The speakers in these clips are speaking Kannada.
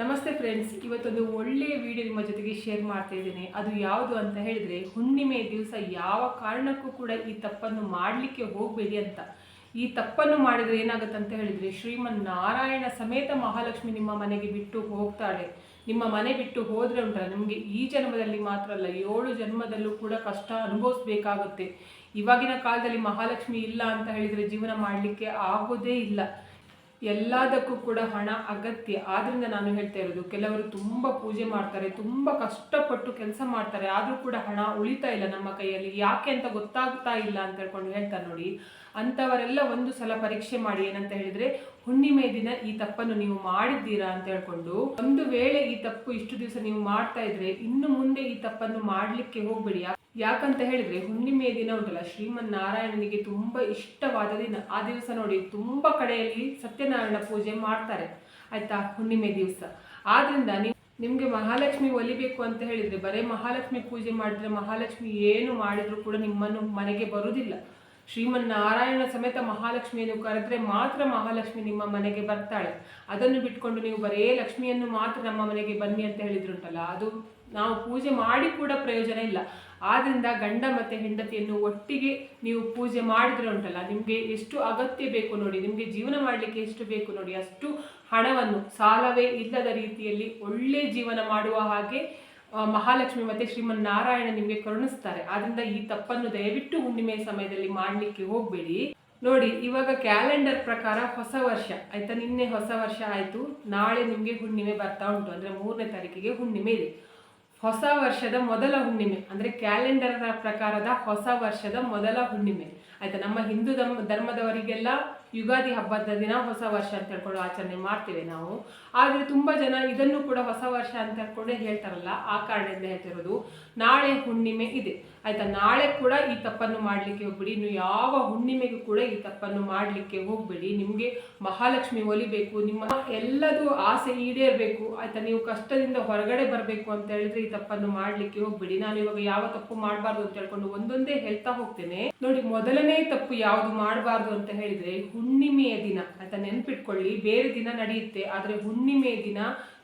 ನಮಸ್ತೆ ಫ್ರೆಂಡ್ಸ್ ಇವತ್ತೊಂದು ಒಳ್ಳೆಯ ವಿಡಿಯೋ ನಿಮ್ಮ ಜೊತೆಗೆ ಶೇರ್ ಮಾಡ್ತಾ ಇದ್ದೇನೆ. ಅದು ಯಾವುದು ಅಂತ ಹೇಳಿದ್ರೆ, ಹುಣ್ಣಿಮೆ ದಿವಸ ಯಾವ ಕಾರಣಕ್ಕೂ ಕೂಡ ಈ ತಪ್ಪನ್ನು ಮಾಡಲಿಕ್ಕೆ ಹೋಗಬೇಡಿ ಅಂತ. ಈ ತಪ್ಪನ್ನು ಮಾಡಿದ್ರೆ ಏನಾಗುತ್ತೆ ಅಂತ ಹೇಳಿದ್ರೆ, ಶ್ರೀಮನ್ ನಾರಾಯಣ ಸಮೇತ ಮಹಾಲಕ್ಷ್ಮಿ ನಿಮ್ಮ ಮನೆಗೆ ಬಿಟ್ಟು ಹೋಗ್ತಾಳೆ. ನಿಮ್ಮ ಮನೆ ಬಿಟ್ಟು ಹೋದ್ರೆ ಉಂಟಲ್ಲ, ನಿಮಗೆ ಈ ಜನ್ಮದಲ್ಲಿ ಮಾತ್ರ ಅಲ್ಲ, ಏಳು ಜನ್ಮದಲ್ಲೂ ಕೂಡ ಕಷ್ಟ ಅನುಭವಿಸ್ಬೇಕಾಗುತ್ತೆ. ಇವಾಗಿನ ಕಾಲದಲ್ಲಿ ಮಹಾಲಕ್ಷ್ಮಿ ಇಲ್ಲ ಅಂತ ಹೇಳಿದ್ರೆ ಜೀವನ ಮಾಡಲಿಕ್ಕೆ ಆಗೋದೇ ಇಲ್ಲ. ಎಲ್ಲದಕ್ಕೂ ಕೂಡ ಹಣ ಅಗತ್ಯ. ಆದ್ರಿಂದ ನಾನು ಹೇಳ್ತಾ ಇರೋದು, ಕೆಲವರು ತುಂಬ ಪೂಜೆ ಮಾಡ್ತಾರೆ, ತುಂಬ ಕಷ್ಟಪಟ್ಟು ಕೆಲಸ ಮಾಡ್ತಾರೆ, ಆದರೂ ಕೂಡ ಹಣ ಉಳಿತಾ ಇಲ್ಲ ನಮ್ಮ ಕೈಯಲ್ಲಿ. ಯಾಕೆ ಅಂತ ಗೊತ್ತಾಗ್ತಾ ಇಲ್ಲ ಅಂತ ಹೇಳ್ಕೊಂಡು ಹೇಳ್ತಾರೆ ನೋಡಿ, ಅಂಥವರೆಲ್ಲ ಒಂದು ಸಲ ಪರೀಕ್ಷೆ ಮಾಡಿ ಏನಂತ ಹೇಳಿದ್ರೆ, ಹುಣ್ಣಿಮೆ ದಿನ ಈ ತಪ್ಪನ್ನು ನೀವು ಮಾಡಿದ್ದೀರಾ ಅಂತ ಹೇಳ್ಕೊಂಡು, ಒಂದು ವೇಳೆ ಈ ತಪ್ಪು ಇಷ್ಟು ದಿವಸ ನೀವು ಮಾಡ್ತಾ ಇದ್ರೆ, ಇನ್ನು ಮುಂದೆ ಈ ತಪ್ಪನ್ನು ಮಾಡ್ಲಿಕ್ಕೆ ಹೋಗ್ಬೇಡಿ. ಯಾಕಂತ ಹೇಳಿದ್ರೆ ಹುಣ್ಣಿಮೆಯ ದಿನ ಉಂಟಲ್ಲ ಶ್ರೀಮನ್ ನಾರಾಯಣನಿಗೆ ತುಂಬಾ ಇಷ್ಟವಾದ ದಿನ. ಆ ದಿವಸ ನೋಡಿ ತುಂಬಾ ಕಡೆಯಲ್ಲಿ ಸತ್ಯನಾರಾಯಣ ಪೂಜೆ ಮಾಡ್ತಾರೆ, ಆಯ್ತಾ ಹುಣ್ಣಿಮೆ ದಿವಸ. ಆದ್ರಿಂದ ನೀವು ನಿಮ್ಗೆ ಮಹಾಲಕ್ಷ್ಮಿ ಒಲಿಬೇಕು ಅಂತ ಹೇಳಿದ್ರೆ ಬರೇ ಮಹಾಲಕ್ಷ್ಮಿ ಪೂಜೆ ಮಾಡಿದ್ರೆ ಮಹಾಲಕ್ಷ್ಮಿ ಏನು ಮಾಡಿದ್ರು ಕೂಡ ನಿಮ್ಮನ್ನು ಮನೆಗೆ ಬರುವುದಿಲ್ಲ. ಶ್ರೀಮನ್ ನಾರಾಯಣ ಸಮೇತ ಮಹಾಲಕ್ಷ್ಮಿಯನ್ನು ಕರೆದ್ರೆ ಮಾತ್ರ ಮಹಾಲಕ್ಷ್ಮಿ ನಿಮ್ಮ ಮನೆಗೆ ಬರ್ತಾಳೆ. ಅದನ್ನು ಬಿಟ್ಕೊಂಡು ನೀವು ಬರೇ ಲಕ್ಷ್ಮಿಯನ್ನು ಮಾತ್ರ ನಮ್ಮ ಮನೆಗೆ ಬನ್ನಿ ಅಂತ ಹೇಳಿದ್ರುಂಟಲ್ಲ, ಅದು ನಾವು ಪೂಜೆ ಮಾಡಿ ಕೂಡ ಪ್ರಯೋಜನ ಇಲ್ಲ. ಆದ್ರಿಂದ ಗಂಡ ಮತ್ತೆ ಹೆಂಡತಿಯನ್ನು ಒಟ್ಟಿಗೆ ನೀವು ಪೂಜೆ ಮಾಡಿದ್ರೆ ಉಂಟಲ್ಲ, ನಿಮಗೆ ಎಷ್ಟು ಅಗತ್ಯ ಬೇಕು ನೋಡಿ, ನಿಮಗೆ ಜೀವನ ಮಾಡಲಿಕ್ಕೆ ಎಷ್ಟು ಬೇಕು ನೋಡಿ, ಅಷ್ಟು ಹಣವನ್ನು ಸಾಲವೇ ಇಲ್ಲದ ರೀತಿಯಲ್ಲಿ ಒಳ್ಳೆ ಜೀವನ ಮಾಡುವ ಹಾಗೆ ಮಹಾಲಕ್ಷ್ಮಿ ಮತ್ತೆ ಶ್ರೀಮನ್ ನಾರಾಯಣ ನಿಮಗೆ ಕರುಣಿಸ್ತಾರೆ. ಆದ್ದರಿಂದ ಈ ತಪ್ಪನ್ನು ದಯವಿಟ್ಟು ಹುಣ್ಣಿಮೆ ಸಮಯದಲ್ಲಿ ಮಾಡಲಿಕ್ಕೆ ಹೋಗಬೇಡಿ. ನೋಡಿ, ಇವಾಗ ಕ್ಯಾಲೆಂಡರ್ ಪ್ರಕಾರ ಹೊಸ ವರ್ಷ, ಆಯ್ತಾ? ನಿನ್ನೆ ಹೊಸ ವರ್ಷ ಆಯ್ತು, ನಾಳೆ ನಿಮಗೆ ಹುಣ್ಣಿಮೆ ಬರ್ತಾ ಉಂಟು. ಅಂದ್ರೆ ಮೂರನೇ ತಾರೀಕಿಗೆ ಹುಣ್ಣಿಮೆ ಇದೆ. ಹೊಸ ವರ್ಷದ ಮೊದಲ ಹುಣ್ಣಿಮೆ, ಅಂದ್ರೆ ಕ್ಯಾಲೆಂಡರ್ ಪ್ರಕಾರದ ಹೊಸ ವರ್ಷದ ಮೊದಲ ಹುಣ್ಣಿಮೆ. ಆಯ್ತಾ, ನಮ್ಮ ಹಿಂದೂ ಧರ್ಮ, ಧರ್ಮದವರಿಗೆಲ್ಲ ಯುಗಾದಿ ಹಬ್ಬದ ದಿನ ಹೊಸ ವರ್ಷ ಅಂತ ಹೇಳ್ಕೊಂಡು ಆಚರಣೆ ಮಾಡ್ತೇವೆ ನಾವು. ಆದರೆ ತುಂಬಾ ಜನ ಇದನ್ನು ಕೂಡ ಹೊಸ ವರ್ಷ ಅಂತ ಹೇಳ್ಕೊಂಡೆ ಹೇಳ್ತಾರಲ್ಲ, ಆ ಕಾರಣದಿಂದ ಹೇಳ್ತಿರೋದು ನಾಳೆ ಹುಣ್ಣಿಮೆ ಇದೆ. ಆಯ್ತಾ? ನಾಳೆ ಕೂಡ ಈ ತಪ್ಪನ್ನು ಮಾಡಲಿಕ್ಕೆ ಹೋಗ್ಬಿಡಿ. ಇನ್ನು ಯಾವ ಹುಣ್ಣಿಮೆಗೂ ಕೂಡ ಈ ತಪ್ಪನ್ನು ಮಾಡಲಿಕ್ಕೆ ಹೋಗ್ಬೇಡಿ. ನಿಮಗೆ ಮಹಾಲಕ್ಷ್ಮಿ ಒಲಿಬೇಕು, ನಿಮ್ಮ ಎಲ್ಲದೂ ಆಸೆ ಈಡೇರಬೇಕು. ಆಯ್ತಾ? ನೀವು ಕಷ್ಟದಿಂದ ಹೊರಗಡೆ ಬರಬೇಕು ಅಂತ ಹೇಳಿದ್ರೆ ಈ ತಪ್ಪನ್ನು ಮಾಡಲಿಕ್ಕೆ ಹೋಗ್ಬೇಡಿ. ನಾನು ಇವಾಗ ಯಾವ ತಪ್ಪು ಮಾಡಬಾರ್ದು ಅಂತ ಹೇಳ್ಕೊಂಡು ಒಂದೊಂದೇ ಹೇಳ್ತಾ ಹೋಗ್ತೇನೆ. ನೋಡಿ, ಮೊದಲನೇ ತಪ್ಪು ಯಾವುದು ಮಾಡಬಾರ್ದು ಅಂತ ಹೇಳಿದ್ರೆ ಹುಣ್ಣಿಮೆಯ ದಿನ. ಆಯ್ತಾ? ನೆನ್ಪಿಟ್ಕೊಳ್ಳಿ, ಬೇರೆ ದಿನ ನಡೆಯುತ್ತೆ, ಆದ್ರೆ ಹುಣ್ಣಿಮೆಯ ದಿನ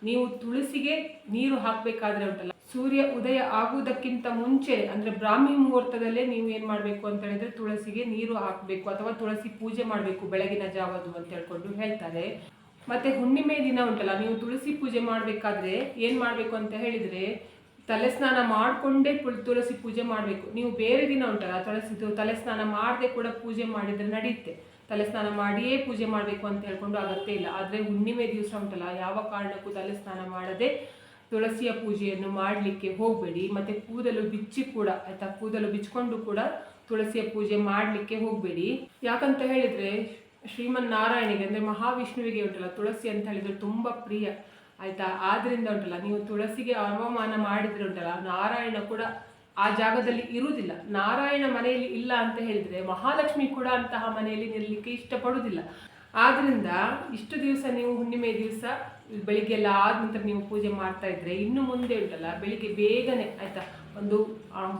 ನೀವು ತುಳಸಿಗೆ ನೀರು ಹಾಕ್ಬೇಕಾದ್ರೆ ಉಂಟಲ್ಲ, ಸೂರ್ಯ ಉದಯ ಆಗುವುದಕ್ಕಿಂತ ಮುಂಚೆ, ಅಂದ್ರೆ ಬ್ರಾಹ್ಮಿ ಮುಹೂರ್ತದಲ್ಲೇ ನೀವು ಏನ್ ಮಾಡ್ಬೇಕು ಅಂತ ಹೇಳಿದ್ರೆ ತುಳಸಿಗೆ ನೀರು ಹಾಕ್ಬೇಕು ಅಥವಾ ತುಳಸಿ ಪೂಜೆ ಮಾಡಬೇಕು ಬೆಳಗಿನ ಜಾವದು ಅಂತ ಹೇಳ್ಕೊಂಡು ಹೇಳ್ತಾರೆ. ಮತ್ತೆ ಹುಣ್ಣಿಮೆ ದಿನ ಉಂಟಲ್ಲ, ನೀವು ತುಳಸಿ ಪೂಜೆ ಮಾಡ್ಬೇಕಾದ್ರೆ ಏನ್ ಮಾಡ್ಬೇಕು ಅಂತ ಹೇಳಿದ್ರೆ ತಲೆ ಸ್ನಾನ ಮಾಡಿಕೊಂಡೇ ತುಳಸಿ ಪೂಜೆ ಮಾಡಬೇಕು. ನೀವು ಬೇರೆ ದಿನ ಉಂಟಲ್ಲ, ತುಳಸಿದು ತಲೆ ಸ್ನಾನ ಮಾಡದೆ ಕೂಡ ಪೂಜೆ ಮಾಡಿದ್ರೆ ನಡೆಯುತ್ತೆ ತಲೆ ಸ್ನಾನ ಮಾಡಿಯೇ ಪೂಜೆ ಮಾಡಬೇಕು ಅಂತ ಹೇಳ್ಕೊಂಡು ಅಗತ್ಯ ಇಲ್ಲ. ಆದರೆ ಹುಣ್ಣಿಮೆ ದಿವಸ ಉಂಟಲ್ಲ, ಯಾವ ಕಾರಣಕ್ಕೂ ತಲೆ ಸ್ನಾನ ಮಾಡದೆ ತುಳಸಿಯ ಪೂಜೆಯನ್ನು ಮಾಡಲಿಕ್ಕೆ ಹೋಗಬೇಡಿ. ಮತ್ತು ಕೂದಲು ಬಿಚ್ಚಿ ಕೂಡ, ಆಯಿತಾ, ಕೂದಲು ಬಿಚ್ಚಿಕೊಂಡು ಕೂಡ ತುಳಸಿಯ ಪೂಜೆ ಮಾಡಲಿಕ್ಕೆ ಹೋಗಬೇಡಿ. ಯಾಕಂತ ಹೇಳಿದರೆ ಶ್ರೀಮನ್ ನಾರಾಯಣಿಗೆ ಅಂದ್ರೆ ಮಹಾವಿಷ್ಣುವಿಗೆ ಉಂಟಲ್ಲ, ತುಳಸಿ ಅಂತ ಹೇಳಿದರೆ ತುಂಬ ಪ್ರಿಯ, ಆಯಿತಾ. ಆದ್ದರಿಂದ ಉಂಟಲ್ಲ, ನೀವು ತುಳಸಿಗೆ ಅವಮಾನ ಮಾಡಿದ್ರೆ ಉಂಟಲ್ಲ, ನಾರಾಯಣ ಕೂಡ ಆ ಜಾಗದಲ್ಲಿ ಇರುವುದಿಲ್ಲ. ನಾರಾಯಣ ಮನೆಯಲ್ಲಿ ಇಲ್ಲ ಅಂತ ಹೇಳಿದ್ರೆ ಮಹಾಲಕ್ಷ್ಮಿ ಕೂಡ ಅಂತಹ ಮನೆಯಲ್ಲಿ ನಿಲ್ಲಲಿಕ್ಕೆ ಇಷ್ಟಪಡುವುದಿಲ್ಲ. ಆದ್ರಿಂದ ಇಷ್ಟು ದಿವಸ ನೀವು ಹುಣ್ಣಿಮೆ ದಿವಸ ಬೆಳಿಗ್ಗೆ ಎಲ್ಲ ಆದ ನಂತರ ನೀವು ಪೂಜೆ ಮಾಡ್ತಾ ಇದ್ರೆ ಇನ್ನು ಮುಂದೆ ಉಂಟಲ್ಲ, ಬೆಳಿಗ್ಗೆ ಬೇಗನೆ ಆಯ್ತಾ? ಒಂದು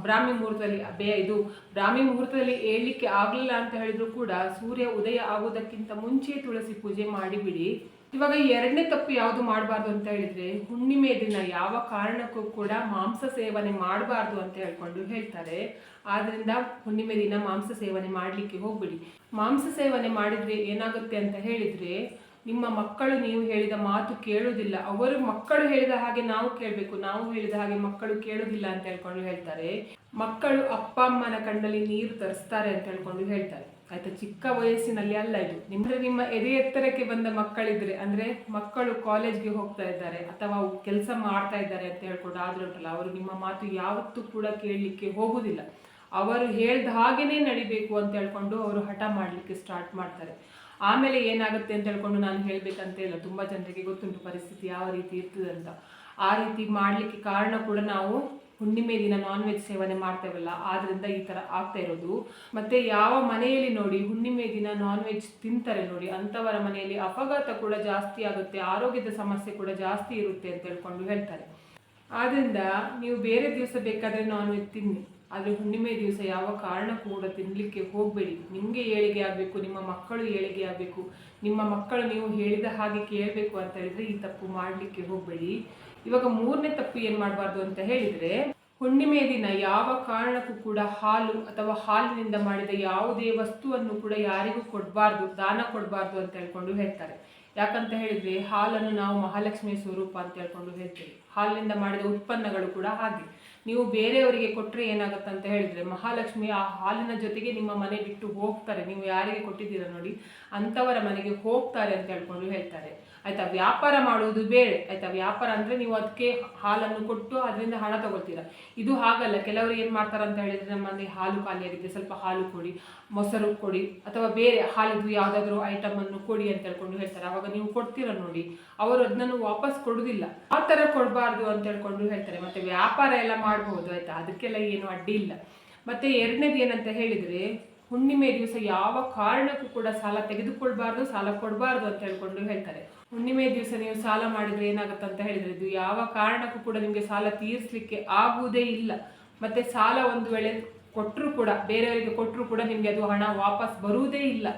ಬ್ರಾಹ್ಮಿ ಮುಹೂರ್ತದಲ್ಲಿ ಬೇ ಇದು ಬ್ರಾಹ್ಮಿ ಮುಹೂರ್ತದಲ್ಲಿ ಏಳಲಿಕ್ಕೆ ಆಗಲಿಲ್ಲ ಅಂತ ಹೇಳಿದ್ರು ಕೂಡ ಸೂರ್ಯ ಉದಯ ಆಗುವುದಕ್ಕಿಂತ ಮುಂಚೆ ತುಳಸಿ ಪೂಜೆ ಮಾಡಿಬಿಡಿ. ಇವಾಗ ಎರಡನೇ ತಪ್ಪು ಯಾವುದು ಮಾಡಬಾರ್ದು ಅಂತ ಹೇಳಿದ್ರೆ ಹುಣ್ಣಿಮೆ ದಿನ ಯಾವ ಕಾರಣಕ್ಕೂ ಕೂಡ ಮಾಂಸ ಸೇವನೆ ಮಾಡಬಾರ್ದು ಅಂತ ಹೇಳ್ಕೊಂಡು ಹೇಳ್ತಾರೆ. ಆದ್ರಿಂದ ಹುಣ್ಣಿಮೆ ದಿನ ಮಾಂಸ ಸೇವನೆ ಮಾಡಲಿಕ್ಕೆ ಹೋಗ್ಬಿಡಿ. ಮಾಂಸ ಸೇವನೆ ಮಾಡಿದ್ರೆ ಏನಾಗುತ್ತೆ ಅಂತ ಹೇಳಿದ್ರೆ ನಿಮ್ಮ ಮಕ್ಕಳು ನೀವು ಹೇಳಿದ ಮಾತು ಕೇಳುವುದಿಲ್ಲ. ಅವರು ಮಕ್ಕಳು ಹೇಳಿದ ಹಾಗೆ ನಾವು ಕೇಳಬೇಕು. ನಾವು ಹೇಳಿದ ಹಾಗೆ ಮಕ್ಕಳು ಕೇಳುವುದಿಲ್ಲ ಅಂತ ಹೇಳ್ಕೊಂಡು ಹೇಳ್ತಾರೆ. ಮಕ್ಕಳು ಅಪ್ಪ, ಅಮ್ಮನ ಕಣ್ಣಲ್ಲಿ ನೀರು ತರಿಸ್ತಾರೆ ಅಂತ ಹೇಳ್ಕೊಂಡು ಹೇಳ್ತಾರೆ. ಆಯ್ತಾ? ಚಿಕ್ಕ ವಯಸ್ಸಿನಲ್ಲಿ ಅಲ್ಲ ಇದು. ನಿಮ್ಗೆ ನಿಮ್ಮ ಎದೆ ಎತ್ತರಕ್ಕೆ ಬಂದ ಮಕ್ಕಳಿದ್ರೆ, ಅಂದ್ರೆ ಮಕ್ಕಳು ಕಾಲೇಜ್ಗೆ ಹೋಗ್ತಾ ಇದ್ದಾರೆ ಅಥವಾ ಕೆಲಸ ಮಾಡ್ತಾ ಇದ್ದಾರೆ ಅಂತ ಹೇಳ್ಕೊಂಡು ಆದ್ರೆ ಉಂಟಲ್ಲ, ಅವರು ನಿಮ್ಮ ಮಾತು ಯಾವತ್ತೂ ಕೂಡ ಕೇಳಲಿಕ್ಕೆ ಹೋಗುದಿಲ್ಲ. ಅವರು ಹೇಳ್ದ ಹಾಗೇನೆ ನಡಿಬೇಕು ಅಂತ ಹೇಳ್ಕೊಂಡು ಅವರು ಹಠ ಮಾಡ್ಲಿಕ್ಕೆ ಸ್ಟಾರ್ಟ್ ಮಾಡ್ತಾರೆ. ಆಮೇಲೆ ಏನಾಗುತ್ತೆ ಅಂತ ಹೇಳ್ಕೊಂಡು ನಾನು ಹೇಳಬೇಕಂತ ಇಲ್ಲ. ತುಂಬಾ ಜನರಿಗೆ ಗೊತ್ತುಂಟು ಪರಿಸ್ಥಿತಿ ಯಾವ ರೀತಿ ಇರ್ತದೆ ಅಂತ. ಆ ರೀತಿ ಮಾಡ್ಲಿಕ್ಕೆ ಕಾರಣ ಕೂಡ ನಾವು ಹುಣ್ಣಿಮೆ ದಿನ ನಾನ್ ವೆಜ್ ಸೇವನೆ ಮಾಡ್ತೇವಲ್ಲ. ಆದ್ರಿಂದ ಈ ತರ ಆಗ್ತಾ ಇರೋದು. ಮತ್ತೆ ಯಾವ ಮನೆಯಲ್ಲಿ ನೋಡಿ ಹುಣ್ಣಿಮೆ ದಿನ ನಾನ್ ವೆಜ್ ತಿಂತಾರೆ ನೋಡಿ, ಅಂತವರ ಮನೆಯಲ್ಲಿ ಅಪಘಾತ ಕೂಡ ಜಾಸ್ತಿ ಆಗುತ್ತೆ, ಆರೋಗ್ಯದ ಸಮಸ್ಯೆ ಕೂಡ ಜಾಸ್ತಿ ಇರುತ್ತೆ ಅಂತ ಹೇಳ್ಕೊಂಡು ಹೇಳ್ತಾರೆ. ಆದ್ದರಿಂದ ನೀವು ಬೇರೆ ದಿವಸ ಬೇಕಾದರೆ ನಾನ್ ವೆಜ್ ತಿನ್ನಿ. ಆದರೆ ಹುಣ್ಣಿಮೆ ದಿವಸ ಯಾವ ಕಾರಣಕ್ಕೂ ಕೂಡ ತಿನ್ನಲಿಕ್ಕೆ ಹೋಗಬೇಡಿ. ನಿಮಗೆ ಏಳಿಗೆ ಆಗಬೇಕು, ನಿಮ್ಮ ಮಕ್ಕಳು ಏಳಿಗೆ ಆಗಬೇಕು. ನಿಮ್ಮ ಮಕ್ಕಳು ನೀವು ಹೇಳಿದ ಹಾಗೆ ಕೇಳಬೇಕು ಅಂತ ಹೇಳಿದರೆ ಈ ತಪ್ಪು ಮಾಡಲಿಕ್ಕೆ ಹೋಗಬೇಡಿ. ಇವಾಗ ಮೂರನೇ ತಪ್ಪು ಏನು ಮಾಡಬಾರ್ದು ಅಂತ ಹೇಳಿದರೆ, ಹುಣ್ಣಿಮೆ ದಿನ ಯಾವ ಕಾರಣಕ್ಕೂ ಕೂಡ ಹಾಲು ಅಥವಾ ಹಾಲಿನಿಂದ ಮಾಡಿದ ಯಾವುದೇ ವಸ್ತುವನ್ನು ಕೂಡ ಯಾರಿಗೂ ಕೊಡಬಾರ್ದು, ದಾನ ಕೊಡಬಾರ್ದು ಅಂತ ಹೇಳ್ಕೊಂಡು ಹೇಳ್ತಾರೆ. ಯಾಕಂತ ಹೇಳಿದ್ರೆ ಹಾಲನ್ನು ನಾವು ಮಹಾಲಕ್ಷ್ಮಿ ಸ್ವರೂಪ ಅಂತ ಹೇಳ್ಕೊಂಡು ಹೇಳ್ತೇವೆ. ಹಾಲಿನಿಂದ ಮಾಡಿದ ಉತ್ಪನ್ನಗಳು ಕೂಡ ಹಾಗೆ. ನೀವು ಬೇರೆಯವರಿಗೆ ಕೊಟ್ಟರೆ ಏನಾಗುತ್ತೆ ಅಂತ ಹೇಳಿದ್ರೆ ಮಹಾಲಕ್ಷ್ಮಿ ಆ ಹಾಲಿನ ಜೊತೆಗೆ ನಿಮ್ಮ ಮನೆ ಬಿಟ್ಟು ಹೋಗ್ತಾರೆ. ನೀವು ಯಾರಿಗೆ ಕೊಟ್ಟಿದ್ದೀರ ನೋಡಿ, ಅಂಥವರ ಮನೆಗೆ ಹೋಗ್ತಾರೆ ಅಂತ ಹೇಳ್ಕೊಂಡು ಹೇಳ್ತಾರೆ. ಆಯ್ತಾ, ವ್ಯಾಪಾರ ಮಾಡುವುದು ಬೇಡ ಆಯ್ತಾ, ವ್ಯಾಪಾರ ಅಂದ್ರೆ ನೀವು ಅದಕ್ಕೆ ಹಾಲನ್ನು ಕೊಟ್ಟು ಅದರಿಂದ ಹಣ ತಗೊಳ್ತೀರಾ? ಇದು ಹಾಗಲ್ಲ, ಕೆಲವರು ಏನು ಮಾಡ್ತಾರೆ ಅಂತ ಹೇಳಿದ್ರೆ ನಮ್ಮಲ್ಲಿ ಹಾಲು ಖಾಲಿಯಾಗಿದೆ ಸ್ವಲ್ಪ ಹಾಲು ಕೊಡಿ, ಮೊಸರು ಕೊಡಿ, ಅಥವಾ ಬೇರೆ ಹಾಲಿದ್ದು ಯಾವುದಾದ್ರೂ ಐಟಮ್ ಅನ್ನು ಕೊಡಿ ಅಂತ ಹೇಳ್ಕೊಂಡು ಹೇಳ್ತಾರೆ. ಆವಾಗ ನೀವು ಕೊಡ್ತೀರಾ ನೋಡಿ, ಅವರು ಅದನ್ನು ವಾಪಸ್ ಕೊಡೋದಿಲ್ಲ ಆ ಥರ ಕೊಡಬಾರ್ದು ಅಂತ ಹೇಳ್ಕೊಂಡು ಹೇಳ್ತಾರೆ. ಮತ್ತೆ ವ್ಯಾಪಾರ ಎಲ್ಲ ಮಾಡಬಹುದು ಆಯ್ತಾ, ಅದಕ್ಕೆಲ್ಲ ಏನು ಅಡ್ಡಿ ಇಲ್ಲ. ಮತ್ತೆ ಎರಡನೇದು ಏನಂತ ಹೇಳಿದ್ರೆ, ಹುಣ್ಣಿಮೆ ದಿವಸ ಯಾವ ಕಾರಣಕ್ಕೂ ಕೂಡ ಸಾಲ ತೆಗೆದುಕೊಳ್ಬಾರ್ದು, ಸಾಲ ಕೊಡಬಾರ್ದು ಅಂತ ಹೇಳ್ಕೊಂಡು ಹೇಳ್ತಾರೆ. ಹುಣ್ಣಿಮೆ ದಿವಸ ನೀವು ಸಾಲ ಮಾಡಿದ್ರೆ ಏನಾಗುತ್ತೆ ಅಂತ ಹೇಳಿದ್ರೆ ಇದು ಯಾವ ಕಾರಣಕ್ಕೂ ಕೂಡ ನಿಮಗೆ ಸಾಲ ತೀರಿಸಲಿಕ್ಕೆ ಆಗುವುದೇ ಇಲ್ಲ. ಮತ್ತೆ ಸಾಲ ಒಂದು ವೇಳೆ ಕೊಟ್ಟರು ಕೂಡ, ಬೇರೆಯವರಿಗೆ ಕೊಟ್ಟರು ಕೂಡ ನಿಮಗೆ ಅದು ಹಣ ವಾಪಸ್ ಬರುವುದೇ ಇಲ್ಲ.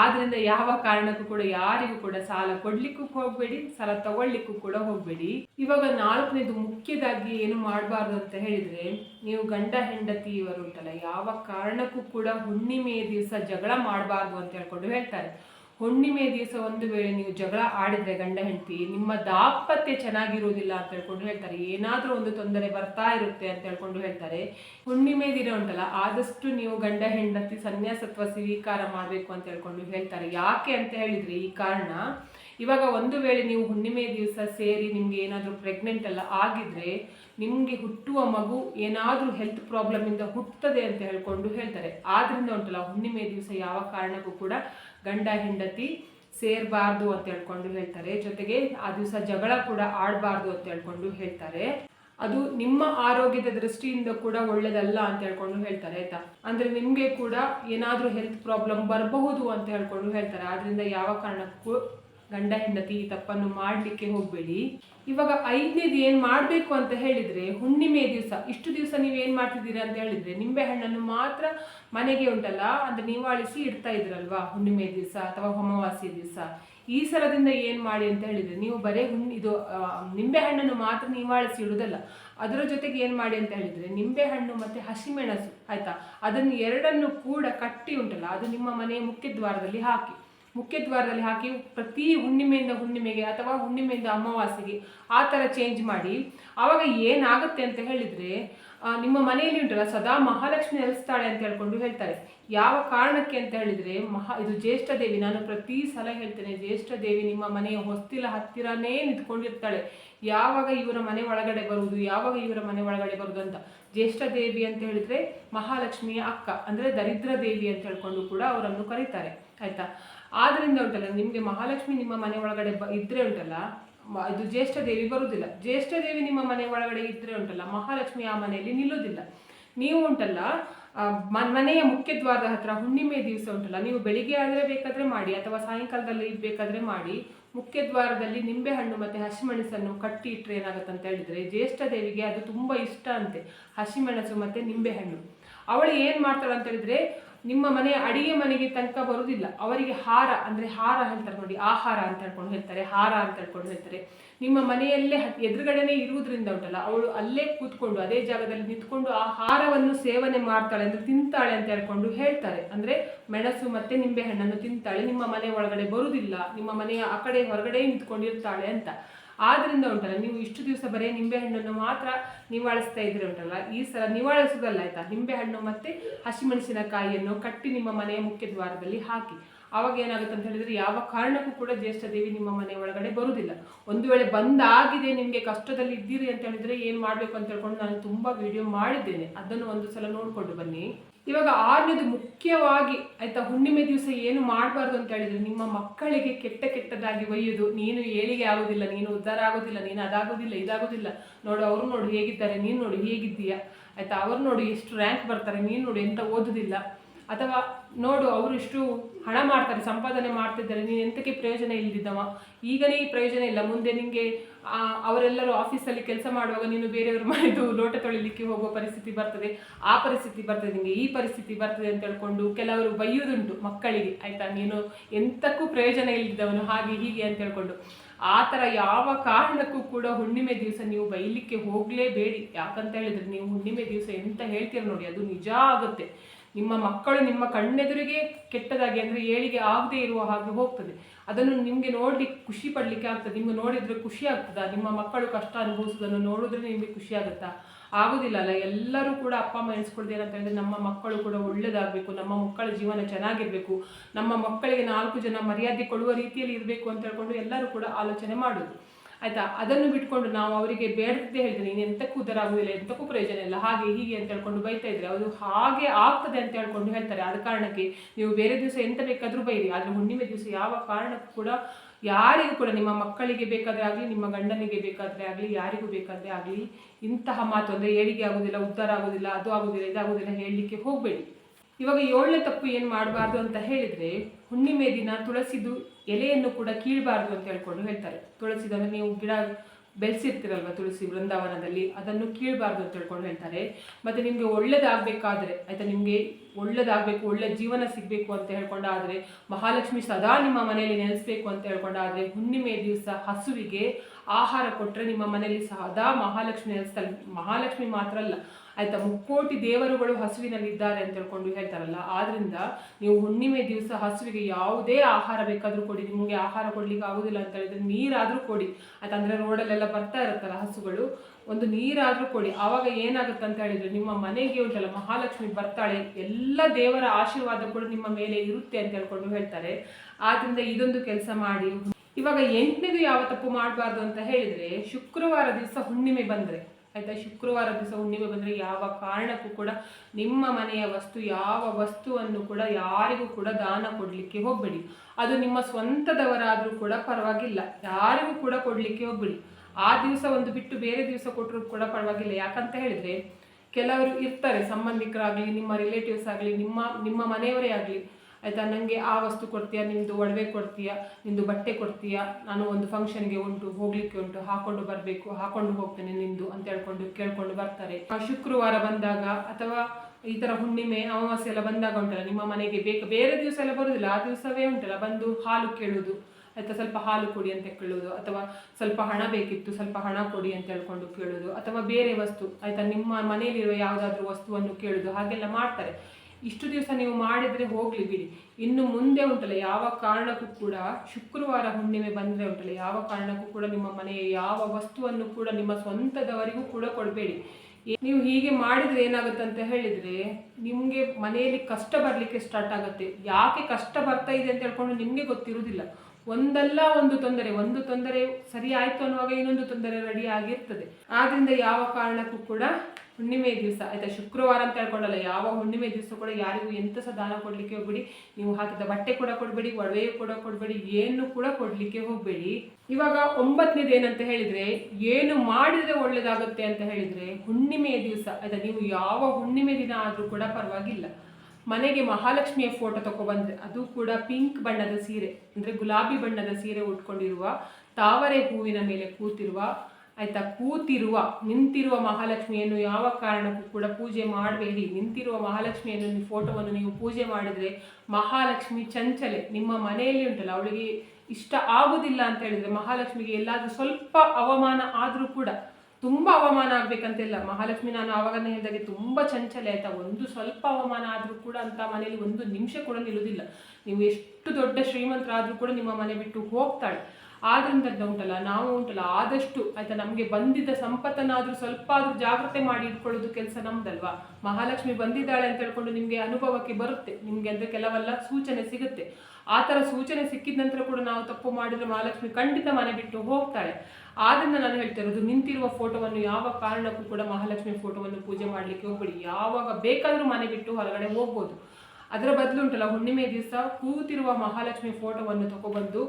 ಆದ್ರಿಂದ ಯಾವ ಕಾರಣಕ್ಕೂ ಕೂಡ ಯಾರಿಗೂ ಕೂಡ ಸಾಲ ಕೊಡ್ಲಿಕ್ಕೂ ಹೋಗಬೇಡಿ, ಸಾಲ ತಗೊಳ್ಲಿಕ್ಕೂ ಕೂಡ ಹೋಗಬೇಡಿ. ಇವಾಗ ನಾಲ್ಕನೇದು ಮುಖ್ಯದಾಗಿ ಏನು ಮಾಡಬಾರ್ದು ಅಂತ ಹೇಳಿದ್ರೆ, ನೀವು ಗಂಡ ಹೆಂಡತಿ ಇವರು ಉಂಟಲ್ಲ, ಯಾವ ಕಾರಣಕ್ಕೂ ಕೂಡ ಹುಣ್ಣಿಮೆಯ ದಿವಸ ಜಗಳ ಮಾಡಬಾರ್ದು ಅಂತ ಹೇಳ್ಕೊಂಡು ಹೇಳ್ತಾರೆ. ಹುಣ್ಣಿಮೆ ದಿವಸ ಒಂದು ವೇಳೆ ನೀವು ಜಗಳ ಆಡಿದ್ರೆ ಗಂಡ ಹೆಂಡತಿ, ನಿಮ್ಮ ದಾಂಪತ್ಯ ಚೆನ್ನಾಗಿರುವುದಿಲ್ಲ ಅಂತ ಹೇಳ್ಕೊಂಡು ಹೇಳ್ತಾರೆ. ಏನಾದರೂ ಒಂದು ತೊಂದರೆ ಬರ್ತಾ ಇರುತ್ತೆ ಅಂತ ಹೇಳ್ಕೊಂಡು ಹೇಳ್ತಾರೆ. ಹುಣ್ಣಿಮೆ ದಿನ ಉಂಟಲ್ಲ, ಆದಷ್ಟು ನೀವು ಗಂಡ ಹೆಂಡತಿ ಸನ್ಯಾಸತ್ವ ಸ್ವೀಕಾರ ಮಾಡಬೇಕು ಅಂತ ಹೇಳ್ಕೊಂಡು ಹೇಳ್ತಾರೆ. ಯಾಕೆ ಅಂತ ಹೇಳಿದ್ರೆ ಈ ಕಾರಣ, ಇವಾಗ ಒಂದು ವೇಳೆ ನೀವು ಹುಣ್ಣಿಮೆ ದಿವಸ ಸೇರಿ ನಿಮ್ಗೆ ಏನಾದರೂ ಪ್ರೆಗ್ನೆಂಟ್ ಎಲ್ಲ ಆಗಿದ್ರೆ, ನಿಮಗೆ ಹುಟ್ಟುವ ಮಗು ಏನಾದರೂ ಹೆಲ್ತ್ ಪ್ರಾಬ್ಲಮ್ ಇಂದ ಹುಟ್ಟುತ್ತದೆ ಅಂತ ಹೇಳ್ಕೊಂಡು ಹೇಳ್ತಾರೆ. ಆದ್ರಿಂದ ಉಂಟಲ್ಲ, ಹುಣ್ಣಿಮೆ ದಿವಸ ಯಾವ ಕಾರಣಕ್ಕೂ ಕೂಡ ಗಂಡ ಹೆಂಡತಿ ಸೇರಬಾರ್ದು ಅಂತ ಹೇಳ್ಕೊಂಡು ಹೇಳ್ತಾರೆ. ಜೊತೆಗೆ ಆ ದಿವಸ ಜಗಳ ಕೂಡ ಆಡಬಾರ್ದು ಅಂತ ಹೇಳ್ಕೊಂಡು ಹೇಳ್ತಾರೆ. ಅದು ನಿಮ್ಮ ಆರೋಗ್ಯದ ದೃಷ್ಟಿಯಿಂದ ಕೂಡ ಒಳ್ಳೇದಲ್ಲ ಅಂತ ಹೇಳ್ಕೊಂಡು ಹೇಳ್ತಾರೆ, ಆಯ್ತಾ? ಅಂದ್ರೆ ನಿಮಗೆ ಕೂಡ ಏನಾದರೂ ಹೆಲ್ತ್ ಪ್ರಾಬ್ಲಮ್ ಬರಬಹುದು ಅಂತ ಹೇಳ್ಕೊಂಡು ಹೇಳ್ತಾರೆ. ಆದ್ದರಿಂದ ಯಾವ ಕಾರಣಕ್ಕೂ ಗಂಡ ಹೆಂಡತಿ ಈ ತಪ್ಪನ್ನು ಮಾಡಲಿಕ್ಕೆ ಹೋಗಬೇಡಿ. ಇವಾಗ ಐದನೇದು ಏನು ಮಾಡಬೇಕು ಅಂತ ಹೇಳಿದರೆ ಹುಣ್ಣಿಮೆ ದಿವಸ, ಇಷ್ಟು ದಿವಸ ನೀವು ಏನು ಮಾಡ್ತಿದ್ದೀರಾ ಅಂತ ಹೇಳಿದರೆ ನಿಂಬೆ ಹಣ್ಣನ್ನು ಮಾತ್ರ ಮನೆಗೆ ಉಂಟಲ್ಲ ಅಂದರೆ ನಿವಾಳಿಸಿ ಇಡ್ತಾ ಇದ್ರಲ್ವಾ ಹುಣ್ಣಿಮೆ ದಿವಸ ಅಥವಾ ಅಮಾವಾಸ್ಯೆ ದಿವಸ? ಈ ಸಲದಿಂದ ಏನು ಮಾಡಿ ಅಂತ ಹೇಳಿದರೆ ನೀವು ಬರೇ ಹುಣ್ಣು ಇದು ನಿಂಬೆ ಹಣ್ಣನ್ನು ಮಾತ್ರ ನಿವಾಳಿಸಿ ಇಡುವುದಲ್ಲ ಅದರ ಜೊತೆಗೆ ಏನು ಮಾಡಿ ಅಂತ ಹೇಳಿದರೆ ನಿಂಬೆ ಹಣ್ಣು ಮತ್ತು ಹಸಿಮೆಣಸು, ಆಯ್ತಾ? ಅದನ್ನು ಎರಡನ್ನು ಕೂಡ ಕಟ್ಟಿ ಉಂಟಲ್ಲ, ಅದು ನಿಮ್ಮ ಮನೆಯ ಮುಖ್ಯ ದ್ವಾರದಲ್ಲಿ ಹಾಕಿ. ಮುಖ್ಯ ದ್ವಾರದಲ್ಲಿ ಹಾಕಿ ಪ್ರತಿ ಹುಣ್ಣಿಮೆಯಿಂದ ಹುಣ್ಣಿಮೆಗೆ ಅಥವಾ ಹುಣ್ಣಿಮೆಯಿಂದ ಅಮಾವಾಸ್ಯೆಗೆ ಆ ಥರ ಚೇಂಜ್ ಮಾಡಿ. ಆವಾಗ ಏನಾಗುತ್ತೆ ಅಂತ ಹೇಳಿದರೆ ನಿಮ್ಮ ಮನೆಯಲ್ಲಿ ಉಂಟಲ್ಲ, ಸದಾ ಮಹಾಲಕ್ಷ್ಮಿ ನೆಲೆಸ್ತಾಳೆ ಅಂತ ಹೇಳ್ಕೊಂಡು ಹೇಳ್ತಾರೆ. ಯಾವ ಕಾರಣಕ್ಕೆ ಅಂತ ಹೇಳಿದರೆ, ಮಹಾ, ಇದು ಜ್ಯೇಷ್ಠ ದೇವಿ, ನಾನು ಪ್ರತಿ ಸಲ ಹೇಳ್ತೇನೆ, ಜ್ಯೇಷ್ಠ ದೇವಿ ನಿಮ್ಮ ಮನೆಯ ಹೊಸ್ತಿಲ ಹತ್ತಿರನೇ ನಿಂತ್ಕೊಂಡಿರ್ತಾಳೆ. ಯಾವಾಗ ಇವರ ಮನೆ ಒಳಗಡೆ ಬರುವುದು, ಯಾವಾಗ ಇವರ ಮನೆ ಒಳಗಡೆ ಬರುವುದು ಅಂತ. ಜ್ಯೇಷ್ಠ ದೇವಿ ಅಂತ ಹೇಳಿದರೆ ಮಹಾಲಕ್ಷ್ಮಿಯ ಅಕ್ಕ, ಅಂದರೆ ದರಿದ್ರ ದೇವಿ ಅಂತ ಹೇಳ್ಕೊಂಡು ಕೂಡ ಅವರನ್ನು ಕರೀತಾರೆ. ಆಯ್ತಾ? ಆದ್ರಿಂದ ಉಂಟಲ್ಲ, ನಿಮಗೆ ಮಹಾಲಕ್ಷ್ಮಿ ನಿಮ್ಮ ಮನೆ ಒಳಗಡೆ ಬ ಇದ್ರೆ ಉಂಟಲ್ಲ ಇದು ಜ್ಯೇಷ್ಠ ದೇವಿ ಬರುವುದಿಲ್ಲ ಜ್ಯೇಷ್ಠ ದೇವಿ ನಿಮ್ಮ ಮನೆ ಒಳಗಡೆ ಇದ್ರೆ ಉಂಟಲ್ಲ, ಮಹಾಲಕ್ಷ್ಮಿ ಆ ಮನೆಯಲ್ಲಿ ನಿಲ್ಲುವುದಿಲ್ಲ ನೀವು ಉಂಟಲ್ಲ ಮನೆಯ ಮುಖ್ಯ ದ್ವಾರದ ಹತ್ರ ಹುಣ್ಣಿಮೆ ದಿವಸ ಉಂಟಲ್ಲ, ನೀವು ಬೆಳಿಗ್ಗೆ ಆದರೆ ಬೇಕಾದ್ರೆ ಮಾಡಿ, ಅಥವಾ ಸಾಯಂಕಾಲದಲ್ಲಿ ಬೇಕಾದ್ರೆ ಮಾಡಿ, ಮುಖ್ಯ ದ್ವಾರದಲ್ಲಿ ನಿಂಬೆ ಹಣ್ಣು ಮತ್ತೆ ಹಸಿಮೆಣಸನ್ನು ಕಟ್ಟಿ ಇಟ್ಟರೆ ಏನಾಗುತ್ತೆ ಅಂತ ಹೇಳಿದ್ರೆ, ಜ್ಯೇಷ್ಠ ದೇವಿಗೆ ಅದು ತುಂಬಾ ಇಷ್ಟ ಅಂತೆ, ಹಸಿಮೆಣಸು ಮತ್ತೆ ನಿಂಬೆಹಣ್ಣು ಅವಳು ಏನು ಮಾಡ್ತಾಳೆ ಅಂತ ಹೇಳಿದ್ರೆ ನಿಮ್ಮ ಮನೆಯ ಅಡಿಗೆ ಮನೆಗೆ ತನಕ ಬರುವುದಿಲ್ಲ. ಅವರಿಗೆ ಹಾರ ಅಂದ್ರೆ ಹಾರ ಹೇಳ್ತಾರೆ ನೋಡಿ, ಆಹಾರ ಅಂತ ಹೇಳ್ಕೊಂಡು ಹೇಳ್ತಾರೆ, ಹಾರ ಅಂತ ಹೇಳ್ಕೊಂಡು ಹೇಳ್ತಾರೆ. ನಿಮ್ಮ ಮನೆಯಲ್ಲೇ ಎದುರುಗಡೆನೆ ಇರುವುದರಿಂದ ಉಂಟಲ್ಲ, ಅವಳು ಅಲ್ಲೇ ಕೂತ್ಕೊಂಡು ಅದೇ ಜಾಗದಲ್ಲಿ ನಿಂತ್ಕೊಂಡು ಆ ಹಾರವನ್ನು ಸೇವನೆ ಮಾಡ್ತಾಳೆ ಅಂದ್ರೆ ತಿಂತಾಳೆ ಅಂತ ಹೇಳ್ಕೊಂಡು ಹೇಳ್ತಾರೆ. ಅಂದ್ರೆ ಮೆಣಸು ಮತ್ತೆ ನಿಂಬೆ ಹಣ್ಣನ್ನು ತಿಂತಾಳೆ, ನಿಮ್ಮ ಮನೆ ಒಳಗಡೆ ಬರುವುದಿಲ್ಲ, ನಿಮ್ಮ ಮನೆಯ ಆ ಕಡೆ ಹೊರಗಡೆ ನಿಂತ್ಕೊಂಡಿರ್ತಾಳೆ ಅಂತ. ಆದ್ರಿಂದ ಉಂಟಲ್ಲ, ನೀವು ಇಷ್ಟು ದಿವಸ ಬರೀ ನಿಂಬೆ ಹಣ್ಣನ್ನು ಮಾತ್ರ ನಿವಾಳಿಸ್ತಾ ಇದ್ರೆ ಉಂಟಲ್ಲ, ಈ ಸಲ ನಿವಾಳಿಸೋದಲ್ಲ ಆಯಿತಾ? ನಿಂಬೆಹಣ್ಣು ಮತ್ತು ಮತ್ತೆ ಹಸಿಮೆಣಸಿನಕಾಯಿಯನ್ನು ಕಟ್ಟಿ ನಿಮ್ಮ ಮನೆಯ ಮುಖ್ಯ ದ್ವಾರದಲ್ಲಿ ಹಾಕಿ. ಆವಾಗ ಏನಾಗುತ್ತೆ ಅಂತ ಹೇಳಿದ್ರೆ, ಯಾವ ಕಾರಣಕ್ಕೂ ಕೂಡ ಜ್ಯೇಷ್ಠ ದೇವಿ ನಿಮ್ಮ ಮನೆ ಒಳಗಡೆ ಬರುವುದಿಲ್ಲ. ಒಂದು ವೇಳೆ ಬಂದಾಗಿದೆ, ನಿಮಗೆ ಕಷ್ಟದಲ್ಲಿ ಇದ್ದೀರಿ ಅಂತ ಹೇಳಿದ್ರೆ ಏನು ಮಾಡಬೇಕು ಅಂತ ಹೇಳ್ಕೊಂಡು ನಾನು ತುಂಬಾ ವಿಡಿಯೋ ಮಾಡಿದ್ದೇನೆ. ಅದನ್ನು ಒಂದು ಸಲ ನೋಡ್ಕೊಂಡು ಬನ್ನಿ. ಇವಾಗ ಆರನೇದು ಮುಖ್ಯವಾಗಿ ಆಯ್ತಾ ಹುಣ್ಣಿಮೆ ದಿವಸ ಏನು ಮಾಡಬಾರ್ದು ಅಂತ ಹೇಳಿದ್ರು ನಿಮ್ಮ ಮಕ್ಕಳಿಗೆ ಕೆಟ್ಟ ಕೆಟ್ಟದಾಗಿ ಒಯ್ಯೋದು. ನೀನು ಏಳಿಗೆ ಆಗೋದಿಲ್ಲ, ನೀನು ಉದ್ಧಾರ ಆಗೋದಿಲ್ಲ, ನೀನು ಅದಾಗೋದಿಲ್ಲ, ಇದಾಗೋದಿಲ್ಲ. ನೋಡು, ಅವರು ನೋಡು ಹೇಗಿದ್ದಾರೆ, ನೀನು ನೋಡು ಹೇಗಿದ್ದೀಯಾ? ಆಯ್ತಾ, ಅವ್ರು ನೋಡಿ ಎಷ್ಟು ರ್ಯಾಂಕ್ ಬರ್ತಾರೆ, ನೀನು ನೋಡು ಎಂತ ಓದೋದಿಲ್ಲ. ಅಥವಾ ನೋಡು, ಅವರು ಇಷ್ಟು ಹಣ ಮಾಡ್ತಾರೆ, ಸಂಪಾದನೆ ಮಾಡ್ತಿದ್ದಾರೆ, ನೀನು ಎಂತಕ್ಕೆ ಪ್ರಯೋಜನ ಇಲ್ಲದಿದ್ದವ ಈಗನೇ ಈ ಪ್ರಯೋಜನ ಇಲ್ಲ. ಮುಂದೆ ನಿಮಗೆ ಅವರೆಲ್ಲರೂ ಆಫೀಸಲ್ಲಿ ಕೆಲಸ ಮಾಡುವಾಗ ನೀನು ಬೇರೆಯವ್ರ ಮನೆದು ಲೋಟ ತೊಳಿಲಿಕ್ಕೆ ಹೋಗುವ ಪರಿಸ್ಥಿತಿ ಬರ್ತದೆ. ಆ ಪರಿಸ್ಥಿತಿ ಬರ್ತದೆ ನಿಮಗೆ ಈ ಪರಿಸ್ಥಿತಿ ಬರ್ತದೆ ಅಂತ ಹೇಳ್ಕೊಂಡು ಕೆಲವರು ಬೈಯುವುದುಂಟು ಮಕ್ಕಳಿಗೆ, ಆಯ್ತಾ? ನೀನು ಎಂತಕ್ಕೂ ಪ್ರಯೋಜನ ಇಲ್ಲದವನು ಹಾಗೆ ಹೀಗೆ ಅಂತ ಹೇಳ್ಕೊಂಡು. ಆ ಥರ ಯಾವ ಕಾರಣಕ್ಕೂ ಕೂಡ ಹುಣ್ಣಿಮೆ ದಿವಸ ನೀವು ಬೈಲಿಕ್ಕೆ ಹೋಗಲೇಬೇಡಿ. ಯಾಕಂತ ಹೇಳಿದ್ರೆ ನೀವು ಹುಣ್ಣಿಮೆ ದಿವಸ ಎಂತ ಹೇಳ್ತೀರ ನೋಡಿ, ಅದು ನಿಜ ಆಗುತ್ತೆ. ನಿಮ್ಮ ಮಕ್ಕಳು ನಿಮ್ಮ ಕಣ್ಣೆದುರಿಗೆ ಕೆಟ್ಟದಾಗಿ ಅಂದರೆ ಏಳಿಗೆ ಆಗದೇ ಇರುವ ಹಾಗೆ ಹೋಗ್ತದೆ. ಅದನ್ನು ನಿಮಗೆ ನೋಡಿ ಖುಷಿ ಪಡಲಿಕ್ಕೆ ಆಗ್ತದೆ. ನಿಮ್ಗೆ ನೋಡಿದ್ರೆ ಖುಷಿ ಆಗ್ತದಾ. ನಿಮ್ಮ ಮಕ್ಕಳು ಕಷ್ಟ ಅನುಭವಿಸೋದನ್ನು ನೋಡಿದ್ರೆ ನಿಮಗೆ ಖುಷಿ ಆಗುತ್ತಾ? ಆಗೋದಿಲ್ಲ ಅಲ್ಲ. ಎಲ್ಲರೂ ಕೂಡ ಅಪ್ಪ ಅಮ್ಮ ಎಣಿಸ್ಕೊಳ್ದು ಏನಂತ ಹೇಳಿದ್ರೆ ನಮ್ಮ ಮಕ್ಕಳು ಕೂಡ ಒಳ್ಳೇದಾಗಬೇಕು. ನಮ್ಮ ಮಕ್ಕಳ ಜೀವನ ಚೆನ್ನಾಗಿರಬೇಕು. ನಮ್ಮ ಮಕ್ಕಳಿಗೆ ನಾಲ್ಕು ಜನ ಮರ್ಯಾದೆ ಕೊಡುವ ರೀತಿಯಲ್ಲಿ ಇರಬೇಕು ಅಂತ ಹೇಳ್ಕೊಂಡು ಎಲ್ಲರೂ ಕೂಡ ಆಲೋಚನೆ ಮಾಡೋದು. ಆಯ್ತಾ? ಅದನ್ನು ಬಿಟ್ಕೊಂಡು ನಾವು ಅವರಿಗೆ ಬೇಡದೇ ಹೇಳಿದ್ರೆ ನೀನು ಎಂತಕ್ಕೂ ಉದರ ಆಗುದಿಲ್ಲ, ಎಂತಕ್ಕೂ ಪ್ರಯೋಜನ ಇಲ್ಲ, ಹಾಗೆ ಹೀಗೆ ಅಂತ ಹೇಳ್ಕೊಂಡು ಬೈತಾ ಇದ್ರೆ ಅದು ಹಾಗೆ ಆಗ್ತದೆ ಅಂತ ಹೇಳ್ಕೊಂಡು ಹೇಳ್ತಾರೆ. ಆದ ಕಾರಣಕ್ಕೆ ನೀವು ಬೇರೆ ದಿವಸ ಎಂತ ಬೇಕಾದರೂ ಬೈರಿ, ಆದರೆ ಹುಣ್ಣಿಮೆ ದಿವಸ ಯಾವ ಕಾರಣಕ್ಕೂ ಕೂಡ ಯಾರಿಗೂ ಕೂಡ ನಿಮ್ಮ ಮಕ್ಕಳಿಗೆ ಬೇಕಾದರೆ ಆಗಲಿ, ನಿಮ್ಮ ಗಂಡನಿಗೆ ಬೇಕಾದರೆ ಆಗಲಿ, ಯಾರಿಗೂ ಬೇಕಾದರೆ ಆಗಲಿ ಇಂತಹ ಮಾತು ಅಂದರೆ ಏಳಿಗೆ ಆಗೋದಿಲ್ಲ, ಉದ್ಧಾರ ಆಗೋದಿಲ್ಲ, ಅದು ಆಗೋದಿಲ್ಲ, ಇದಾಗೋದಿಲ್ಲ ಹೇಳಲಿಕ್ಕೆ ಹೋಗಬೇಡಿ. ಇವಾಗ ಏಳನೇ ತಪ್ಪು ಏನು ಮಾಡಬಾರ್ದು ಅಂತ ಹೇಳಿದರೆ ಹುಣ್ಣಿಮೆ ದಿನ ತುಳಸಿದು ಎಲೆಯನ್ನು ಕೂಡ ಕೀಳಬಾರ್ದು ಅಂತ ಹೇಳ್ಕೊಂಡು ಹೇಳ್ತಾರೆ. ತುಳಸಿದಂದ್ರೆ ನೀವು ಗಿಡ ಬೆಳೆಸಿರ್ತೀರಲ್ವ ತುಳಸಿ ವೃಂದಾವನದಲ್ಲಿ, ಅದನ್ನು ಕೀಳಬಾರ್ದು ಅಂತ ಹೇಳ್ಕೊಂಡು ಹೇಳ್ತಾರೆ. ಮತ್ತು ನಿಮಗೆ ಒಳ್ಳೇದಾಗಬೇಕಾದ್ರೆ, ಆಯಿತಾ ನಿಮಗೆ ಒಳ್ಳೇದಾಗಬೇಕು, ಒಳ್ಳೆ ಜೀವನ ಸಿಗಬೇಕು ಅಂತ ಹೇಳ್ಕೊಂಡಾದರೆ, ಮಹಾಲಕ್ಷ್ಮಿ ಸದಾ ನಿಮ್ಮ ಮನೆಯಲ್ಲಿ ನೆಲೆಸಬೇಕು ಅಂತ ಹೇಳ್ಕೊಂಡಾದರೆ ಹುಣ್ಣಿಮೆ ದಿವಸ ಹಸುವಿಗೆ ಆಹಾರ ಕೊಟ್ಟರೆ ನಿಮ್ಮ ಮನೆಯಲ್ಲಿ ಸದಾ ಮಹಾಲಕ್ಷ್ಮಿ ನೆಲೆಸ್ತಾರೆ ಮಹಾಲಕ್ಷ್ಮಿ ಮಾತ್ರ ಅಲ್ಲ ಆಯ್ತಾ, ಮುಕ್ಕೋಟಿ ದೇವರುಗಳು ಹಸುವಿನಲ್ಲಿದ್ದಾರೆ ಅಂತ ಹೇಳ್ಕೊಂಡು ಹೇಳ್ತಾರಲ್ಲ, ಆದ್ರಿಂದ ನೀವು ಹುಣ್ಣಿಮೆ ದಿವಸ ಹಸುವಿಗೆ ಯಾವುದೇ ಆಹಾರ ಬೇಕಾದರೂ ಕೊಡಿ, ನಿಮಗೆ ಆಹಾರ ಕೊಡ್ಲಿಕ್ಕೆ ಆಗೋದಿಲ್ಲ ಅಂತ ಹೇಳಿದ್ರೆ ನೀರಾದರೂ ಕೊಡಿ. ಆಯ್ತಾ, ಅಂದ್ರೆ ರೋಡಲ್ಲೆಲ್ಲ ಬರ್ತಾ ಇರುತ್ತಲ್ಲ ಹಸುಗಳು, ಒಂದು ನೀರಾದರೂ ಕೊಡಿ. ಆವಾಗ ಏನಾಗುತ್ತೆ ಅಂತ ಹೇಳಿದ್ರೆ ನಿಮ್ಮ ಮನೆಗೆ ಉಂಟಲ್ಲ, ಮಹಾಲಕ್ಷ್ಮಿ ಬರ್ತಾಳೆ, ಎಲ್ಲ ದೇವರ ಆಶೀರ್ವಾದ ಕೂಡ ನಿಮ್ಮ ಮೇಲೆ ಇರುತ್ತೆ ಅಂತ ಹೇಳ್ಕೊಂಡು ಹೇಳ್ತಾರೆ. ಆದ್ರಿಂದ ಇದೊಂದು ಕೆಲಸ ಮಾಡಿ, ಇವಾಗ ಎಂಟನೇದು ಯಾವ ತಪ್ಪು ಮಾಡಬಾರ್ದು ಅಂತ ಹೇಳಿದ್ರೆ ಶುಕ್ರವಾರ ದಿವಸ ಹುಣ್ಣಿಮೆ ಬಂದ್ರೆ. ಆಯ್ತಾ? ಶುಕ್ರವಾರ ದಿವಸ ಹುಣ್ಣಿಮೆ ಬಂದರೆ ಯಾವ ಕಾರಣಕ್ಕೂ ಕೂಡ ನಿಮ್ಮ ಮನೆಯ ವಸ್ತು, ಯಾವ ವಸ್ತುವನ್ನು ಕೂಡ ಯಾರಿಗೂ ಕೂಡ ದಾನ ಕೊಡಲಿಕ್ಕೆ ಹೋಗಬೇಡಿ. ಅದು ನಿಮ್ಮ ಸ್ವಂತದವರಾದರೂ ಕೂಡ ಪರವಾಗಿಲ್ಲ. ಯಾರಿಗೂ ಕೂಡ ಕೊಡಲಿಕ್ಕೆ ಹೋಗಬೇಡಿ. ಆ ದಿವಸ ಒಂದು ಬಿಟ್ಟು ಬೇರೆ ದಿವಸ ಕೊಟ್ಟರು ಕೂಡ ಪರವಾಗಿಲ್ಲ. ಯಾಕಂತ ಹೇಳಿದ್ರೆ, ಕೆಲವರು ಇರ್ತಾರೆ, ಸಂಬಂಧಿಕರಾಗಲಿ, ನಿಮ್ಮ ರಿಲೇಟಿವ್ಸ್ ಆಗಲಿ, ನಿಮ್ಮ ನಿಮ್ಮ ಮನೆಯವರೇ ಆಗಲಿ. ಆಯಿತಾ? ನನಗೆ ಆ ವಸ್ತು ಕೊಡ್ತೀಯಾ? ನಿಮ್ಮದು ಒಡವೆ ಕೊಡ್ತೀಯಾ? ನಿಮ್ಮದು ಬಟ್ಟೆ ಕೊಡ್ತೀಯಾ? ನಾನು ಒಂದು ಫಂಕ್ಷನ್ಗೆ ಉಂಟು, ಹೋಗ್ಲಿಕ್ಕೆ ಉಂಟು, ಹಾಕೊಂಡು ಬರಬೇಕು, ಹಾಕೊಂಡು ಹೋಗ್ತೇನೆ ನಿಂದು ಅಂತ ಹೇಳ್ಕೊಂಡು ಕೇಳ್ಕೊಂಡು ಬರ್ತಾರೆ. ಶುಕ್ರವಾರ ಬಂದಾಗ ಅಥವಾ ಈ ಥರ ಹುಣ್ಣಿಮೆ, ಅಮಾವಾಸ್ಯೆ ಎಲ್ಲ ಬಂದಾಗ ಉಂಟಲ್ಲ, ನಿಮ್ಮ ಮನೆಗೆ ಬೇಕು. ಬೇರೆ ದಿವಸ ಎಲ್ಲ ಬರೋದಿಲ್ಲ, ಆ ದಿವಸವೇ ಉಂಟಲ್ಲ, ಬಂದು ಹಾಲು ಕೇಳೋದು, ಆಯಿತಾ? ಸ್ವಲ್ಪ ಹಾಲು ಕೊಡಿ ಅಂತ ಕೇಳೋದು, ಅಥವಾ ಸ್ವಲ್ಪ ಹಣ ಬೇಕಿತ್ತು, ಸ್ವಲ್ಪ ಹಣ ಕೊಡಿ ಅಂತ ಹೇಳ್ಕೊಂಡು ಕೇಳೋದು, ಅಥವಾ ಬೇರೆ ವಸ್ತು, ಆಯಿತಾ? ನಿಮ್ಮ ಮನೆಯಲ್ಲಿರುವ ಯಾವುದಾದ್ರೂ ವಸ್ತುವನ್ನು ಕೇಳೋದು, ಹಾಗೆಲ್ಲ ಮಾಡ್ತಾರೆ. ಇಷ್ಟು ದಿವಸ ನೀವು ಮಾಡಿದರೆ ಹೋಗ್ಲಿ ಬಿಡಿ. ಇನ್ನು ಮುಂದೆ ಉಂಟಲ್ಲ, ಯಾವ ಕಾರಣಕ್ಕೂ ಕೂಡ ಶುಕ್ರವಾರ ಹುಣ್ಣಿಮೆ ಬಂದರೆ ಉಂಟಲ್ಲ, ಯಾವ ಕಾರಣಕ್ಕೂ ಕೂಡ ನಿಮ್ಮ ಮನೆಯ ಯಾವ ವಸ್ತುವನ್ನು ಕೂಡ ನಿಮ್ಮ ಸ್ವಂತದವರಿಗೂ ಕೂಡ ಕೊಡಬೇಡಿ. ನೀವು ಹೀಗೆ ಮಾಡಿದ್ರೆ ಏನಾಗುತ್ತೆ ಅಂತ ಹೇಳಿದ್ರೆ, ನಿಮಗೆ ಮನೆಯಲ್ಲಿ ಕಷ್ಟ ಬರಲಿಕ್ಕೆ ಸ್ಟಾರ್ಟ್ ಆಗುತ್ತೆ. ಯಾಕೆ ಕಷ್ಟ ಬರ್ತಾ ಇದೆ ಅಂತ ಹೇಳ್ಕೊಂಡು ನಿಮಗೆ ಗೊತ್ತಿರುವುದಿಲ್ಲ. ಒಂದಲ್ಲ ಒಂದು ತೊಂದರೆ ಒಂದು ತೊಂದರೆ ಸರಿ ಆಯ್ತು ಅನ್ನುವಾಗ ಇನ್ನೊಂದು ತೊಂದರೆ ರೆಡಿ ಆಗಿರ್ತದೆ. ಆದ್ರಿಂದ ಯಾವ ಕಾರಣಕ್ಕೂ ಕೂಡ ಹುಣ್ಣಿಮೆ ದಿವಸ, ಆಯ್ತಾ? ಶುಕ್ರವಾರ ಅಂತ ಹೇಳ್ಕೊಂಡಲ್ಲ, ಯಾವ ಹುಣ್ಣಿಮೆ ದಿವಸ ಕೂಡ ಯಾರಿಗೂ ಎಂಥ ಸಹ ದಾನ ಕೊಡ್ಲಿಕ್ಕೆ ಹೋಗ್ಬೇಡಿ. ನೀವು ಹಾಕಿದ ಬಟ್ಟೆ ಕೂಡ ಕೊಡಬೇಡಿ, ಒಡವೆ ಕೂಡ ಕೊಡಬೇಡಿ, ಏನು ಕೂಡ ಕೊಡಲಿಕ್ಕೆ ಹೋಗಬೇಡಿ. ಇವಾಗ ಒಂಬತ್ತನೇದು ಏನಂತ ಹೇಳಿದ್ರೆ, ಏನು ಮಾಡಿದ್ರೆ ಒಳ್ಳೆಯದಾಗುತ್ತೆ ಅಂತ ಹೇಳಿದ್ರೆ ಹುಣ್ಣಿಮೆಯ ದಿವಸ, ಆಯ್ತಾ? ನೀವು ಯಾವ ಹುಣ್ಣಿಮೆ ದಿನ ಆದರೂ ಕೂಡ ಪರವಾಗಿಲ್ಲ. ಮನೆಗೆ ಮಹಾಲಕ್ಷ್ಮಿಯ ಫೋಟೋ ತಗೊಬಂದರೆ ಅದು ಕೂಡ ಪಿಂಕ್ ಬಣ್ಣದ ಸೀರೆ, ಅಂದರೆ ಗುಲಾಬಿ ಬಣ್ಣದ ಸೀರೆ ಉಟ್ಕೊಂಡಿರುವ, ತಾವರೆ ಹೂವಿನ ಮೇಲೆ ಕೂತಿರುವ ಆಯ್ತಾ? ಕೂತಿರುವ, ನಿಂತಿರುವ ಮಹಾಲಕ್ಷ್ಮಿಯನ್ನು ಯಾವ ಕಾರಣಕ್ಕೂ ಕೂಡ ಪೂಜೆ ಮಾಡಬೇಡಿ. ನಿಂತಿರುವ ಮಹಾಲಕ್ಷ್ಮಿಯನ್ನು ನೀವು ಫೋಟೋವನ್ನು ನೀವು ಪೂಜೆ ಮಾಡಿದರೆ ಮಹಾಲಕ್ಷ್ಮಿ ಚಂಚಲೆ ನಿಮ್ಮ ಮನೆಯಲ್ಲಿ ಉಂಟಲ್ಲ, ಅವಳಿಗೆ ಇಷ್ಟ ಆಗುದಿಲ್ಲ ಅಂತ ಹೇಳಿದ್ರೆ ಮಹಾಲಕ್ಷ್ಮಿಗೆ ಎಲ್ಲಾದರೂ ಸ್ವಲ್ಪ ಅವಮಾನ ಆದರೂ ಕೂಡ, ತುಂಬ ಅವಮಾನ ಆಗ್ಬೇಕಂತಿಲ್ಲ ಮಹಾಲಕ್ಷ್ಮಿ ನಾನು ಆವಾಗನೇ ಹೇಳಿದಾಗೆ ತುಂಬ ಚಂಚಲೆ ಆಯ್ತಾ? ಒಂದು ಸ್ವಲ್ಪ ಅವಮಾನ ಆದರೂ ಕೂಡ ಅಂತ ಮನೆಯಲ್ಲಿ ಒಂದು ನಿಮಿಷ ಕೂಡ ನಿಲ್ಲುವುದಿಲ್ಲ ನೀವು ಎಷ್ಟು ದೊಡ್ಡ ಶ್ರೀಮಂತರಾದರೂ ಕೂಡ ನಿಮ್ಮ ಮನೆ ಬಿಟ್ಟು ಹೋಗ್ತಾಳೆ. ಆದ್ರಿಂದ ಉಂಟಲ್ಲ, ನಾವು ಉಂಟಲ್ಲ, ಆದಷ್ಟು ಆಯ್ತಾ ನಮಗೆ ಬಂದಿದ್ದ ಸಂಪತ್ತನ್ನಾದರೂ ಸ್ವಲ್ಪ ಆದರೂ ಜಾಗ್ರತೆ ಮಾಡಿ ಇಟ್ಕೊಳ್ಳೋದು ಕೆಲಸ ನಮ್ದಲ್ವಾ? ಮಹಾಲಕ್ಷ್ಮಿ ಬಂದಿದ್ದಾಳೆ ಅಂತ ಹೇಳ್ಕೊಂಡು ನಿಮಗೆ ಅನುಭವಕ್ಕೆ ಬರುತ್ತೆ, ನಿಮಗೆ ಅಂದರೆ ಕೆಲವೆಲ್ಲ ಸೂಚನೆ ಸಿಗುತ್ತೆ. ಆ ಥರ ಸೂಚನೆ ಸಿಕ್ಕಿದ ನಂತರ ಕೂಡ ನಾವು ತಪ್ಪು ಮಾಡಿದರೆ ಮಹಾಲಕ್ಷ್ಮಿ ಖಂಡಿತ ಮನೆ ಬಿಟ್ಟು ಹೋಗ್ತಾಳೆ. ಆದ್ರಿಂದ ನಾನು ಹೇಳ್ತಾ ಇರೋದು, ನಿಂತಿರುವ ಫೋಟೋವನ್ನು ಯಾವ ಕಾರಣಕ್ಕೂ ಕೂಡ ಮಹಾಲಕ್ಷ್ಮಿ ಫೋಟೋವನ್ನು ಪೂಜೆ ಮಾಡಲಿಕ್ಕೆ ಹೋಗಬೇಡಿ. ಯಾವಾಗ ಬೇಕಾದರೂ ಮನೆ ಬಿಟ್ಟು ಹೊರಗಡೆ ಹೋಗ್ಬೋದು. ಅದರ ಬದಲು ಉಂಟಲ್ಲ, ಹುಣ್ಣಿಮೆ ದಿವಸ ಕೂತಿರುವ ಮಹಾಲಕ್ಷ್ಮಿ ಫೋಟೋವನ್ನು ತಗೊಬಂದು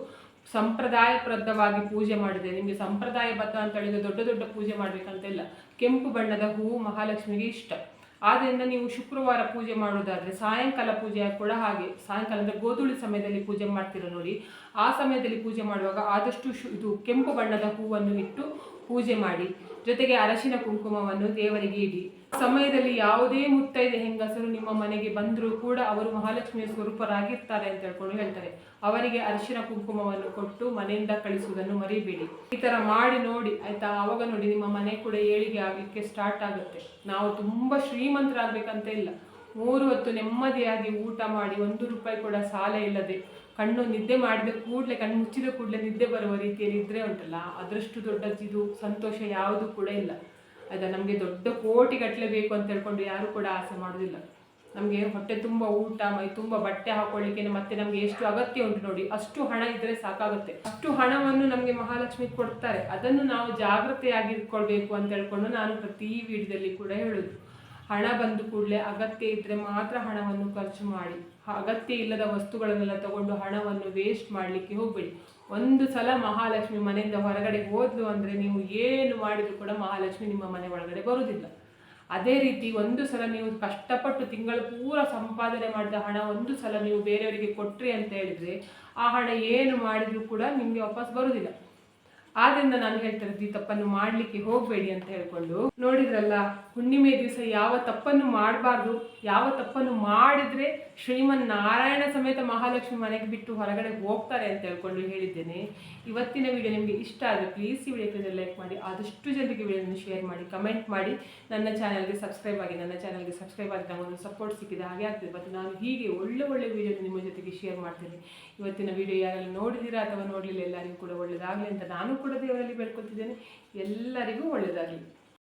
ಸಂಪ್ರದಾಯಬದ್ಧವಾಗಿ ಪೂಜೆ ಮಾಡಿದೆ. ನಿಮಗೆ ಸಂಪ್ರದಾಯಬದ್ಧ ಅಂತ ಹೇಳಿದ್ರೆ ದೊಡ್ಡ ದೊಡ್ಡ ಪೂಜೆ ಮಾಡಬೇಕಂತಿಲ್ಲ ಕೆಂಪು ಬಣ್ಣದ ಹೂವು ಮಹಾಲಕ್ಷ್ಮಿಗೆ ಇಷ್ಟ. ಆದ್ದರಿಂದ ನೀವು ಶುಕ್ರವಾರ ಪೂಜೆ ಮಾಡೋದಾದ್ರೆ ಸಾಯಂಕಾಲ ಪೂಜೆ ಕೂಡ ಹಾಗೆ. ಸಾಯಂಕಾಲ ಅಂದರೆ ಗೋಧುಳಿ ಸಮಯದಲ್ಲಿ ಪೂಜೆ ಮಾಡ್ತೀರ ನೋಡಿ. ಆ ಸಮಯದಲ್ಲಿ ಪೂಜೆ ಮಾಡುವಾಗ ಆದಷ್ಟು ಶು ಇದು ಕೆಂಪು ಬಣ್ಣದ ಹೂವನ್ನು ಇಟ್ಟು ಪೂಜೆ ಮಾಡಿ. ಜೊತೆಗೆ ಅರಶಿನ ಕುಂಕುಮವನ್ನು ದೇವರಿಗೆ ಇಡಿ. ಸಮಯದಲ್ಲಿ ಯಾವುದೇ ಮುತ್ತೈದ ಹೆಂಗಸರು ನಿಮ್ಮ ಮನೆಗೆ ಬಂದರೂ ಕೂಡ ಅವರು ಮಹಾಲಕ್ಷ್ಮಿಯ ಸ್ವರೂಪರಾಗಿರ್ತಾರೆ ಅಂತ ಹೇಳ್ಕೊಂಡು ಹೇಳ್ತಾರೆ. ಅವರಿಗೆ ಅರಿಶಿನ ಕುಂಕುಮವನ್ನು ಕೊಟ್ಟು ಮನೆಯಿಂದ ಕಳಿಸುವುದನ್ನು ಮರಿಬೇಡಿ. ಈ ತರ ಮಾಡಿ ನೋಡಿ, ಆಯ್ತಾ? ಆವಾಗ ನೋಡಿ ನಿಮ್ಮ ಮನೆ ಕೂಡ ಏಳಿಗೆ ಆಗಲಿಕ್ಕೆ ಸ್ಟಾರ್ಟ್ ಆಗುತ್ತೆ. ನಾವು ತುಂಬಾ ಶ್ರೀಮಂತರಾಗಬೇಕಂತ ಇಲ್ಲ. ಮೂರು ಹೊತ್ತು ನೆಮ್ಮದಿಯಾಗಿ ಊಟ ಮಾಡಿ ಒಂದು ರೂಪಾಯಿ ಕೂಡ ಸಾಲ ಇಲ್ಲದೆ, ಕಣ್ಣು ನಿದ್ದೆ ಮಾಡಿದ ಕೂಡಲೇ, ಕಣ್ಣು ಮುಚ್ಚಿದ ಕೂಡಲೇ ನಿದ್ದೆ ಬರುವ ರೀತಿಯಲ್ಲಿ ಇದ್ರೆ ಉಂಟಲ್ಲ? ಅದರಷ್ಟು ದೊಡ್ಡ ಇದು, ಸಂತೋಷ ಯಾವುದು ಕೂಡ ಇಲ್ಲ. ಆಯ್ತಾ ನಮಗೆ ದೊಡ್ಡ ಕೋಟಿಗಟ್ಟಲೆ ಬೇಕು ಅಂತ ಹೇಳ್ಕೊಂಡು ಯಾರು ಕೂಡ ಆಸೆ ಮಾಡೋದಿಲ್ಲ. ನಮಗೆ ಹೊಟ್ಟೆ ತುಂಬ ಊಟ, ಮೈ ತುಂಬ ಬಟ್ಟೆ ಹಾಕೊಳ್ಳಿಕ್ಕೆ ಮತ್ತೆ ನಮಗೆ ಎಷ್ಟು ಅಗತ್ಯ ಉಂಟು ನೋಡಿ, ಅಷ್ಟು ಹಣ ಇದ್ರೆ ಸಾಕಾಗುತ್ತೆ. ಅಷ್ಟು ಹಣವನ್ನು ನಮಗೆ ಮಹಾಲಕ್ಷ್ಮಿ ಕೊಡ್ತಾರೆ. ಅದನ್ನು ನಾವು ಜಾಗ್ರತೆಯಾಗಿ ಇಟ್ಕೊಳ್ಬೇಕು ಅಂತ ಹೇಳ್ಕೊಂಡು ನಾನು ಪ್ರತಿ ವಿಡಿಯೋದಲ್ಲಿ ಕೂಡ ಹೇಳೋದು. ಹಣ ಬಂದು ಕೂಡಲೇ ಅಗತ್ಯ ಇದ್ರೆ ಮಾತ್ರ ಹಣವನ್ನು ಖರ್ಚು ಮಾಡಿ. ಅಗತ್ಯ ಇಲ್ಲದ ವಸ್ತುಗಳನ್ನೆಲ್ಲ ತಗೊಂಡು ಹಣವನ್ನು ವೇಸ್ಟ್ ಮಾಡಲಿಕ್ಕೆ ಹೋಗಬೇಡಿ. ಒಂದು ಸಲ ಮಹಾಲಕ್ಷ್ಮಿ ಮನೆಯಿಂದ ಹೊರಗಡೆ ಹೋದ್ಲು ಅಂದರೆ ನೀವು ಏನು ಮಾಡಿದ್ರು ಕೂಡ ಮಹಾಲಕ್ಷ್ಮಿ ನಿಮ್ಮ ಮನೆ ಒಳಗಡೆ ಬರುವುದಿಲ್ಲ ಅದೇ ರೀತಿ ಒಂದು ಸಲ ನೀವು ಕಷ್ಟಪಟ್ಟು ತಿಂಗಳು ಪೂರ ಸಂಪಾದನೆ ಮಾಡಿದ ಹಣ ಒಂದು ಸಲ ನೀವು ಬೇರೆಯವರಿಗೆ ಕೊಟ್ರಿ ಅಂತ ಹೇಳಿದ್ರೆ ಆ ಹಣ ಏನು ಮಾಡಿದರೂ ಕೂಡ ನಿಮಗೆ ವಾಪಸ್ ಬರುವುದಿಲ್ಲ ಆದ್ರಿಂದ ನಾನು ಹೇಳ್ತಾರೆ ಈ ತಪ್ಪನ್ನು ಮಾಡ್ಲಿಕ್ಕೆ ಹೋಗಬೇಡಿ ಅಂತ ಹೇಳ್ಕೊಂಡು, ನೋಡಿದ್ರಲ್ಲ, ಹುಣ್ಣಿಮೆ ದಿವಸ ಯಾವ ತಪ್ಪನ್ನು ಮಾಡಬಾರ್ದು, ಯಾವ ತಪ್ಪನ್ನು ಮಾಡಿದ್ರೆ ಶ್ರೀಮನ್ ನಾರಾಯಣ ಸಮೇತ ಮಹಾಲಕ್ಷ್ಮಿ ಮನೆಗೆ ಬಿಟ್ಟು ಹೊರಗಡೆ ಹೋಗ್ತಾರೆ ಅಂತ ಹೇಳ್ಕೊಂಡು ಹೇಳಿದ್ದೇನೆ. ಇವತ್ತಿನ ವಿಡಿಯೋ ನಿಮಗೆ ಇಷ್ಟ ಆದರೆ ಪ್ಲೀಸ್ ಈ ವಿಡಿಯೋಕ್ಕೆ ಲೈಕ್ ಮಾಡಿ, ಆದಷ್ಟು ಜನರಿಗೆ ವಿಡಿಯೋನ ಶೇರ್ ಮಾಡಿ ಕಮೆಂಟ್ ಮಾಡಿ. ನನ್ನ ಚಾನಲ್ಗೆ ಸಬ್ಸ್ಕ್ರೈಬ್ ಆಗಿ, ನನ್ನ ಚಾನಲ್ಗೆ ಸಬ್ಸ್ಕ್ರೈಬ್ ಆಗಿ ಒಂದು ಸಪೋರ್ಟ್ ಸಿಕ್ಕಿದೆ ಹಾಗೆ ಆಗ್ತದೆ. ಮತ್ತು ನಾನು ಹೀಗೆ ಒಳ್ಳೆ ಒಳ್ಳೆ ವಿಡಿಯೋ ನಿಮ್ಮ ಜೊತೆಗೆ ಶೇರ್ ಮಾಡ್ತೇನೆ. ಇವತ್ತಿನ ವಿಡಿಯೋ ಯಾರೆಲ್ಲ ನೋಡಿದ್ದೀರಾ ಅಥವಾ ನೋಡಲಿಲ್ಲ ಎಲ್ಲರಿಗೂ ಕೂಡ ಒಳ್ಳೆಯದಾಗಲಿ ಅಂತ ನಾನು ಕೂಡ ದೇವರಲ್ಲಿ ಬೇಡ್ಕೊತಿದ್ದೇನೆ ಎಲ್ಲರಿಗೂ ಒಳ್ಳೆಯದಾಗಲಿ.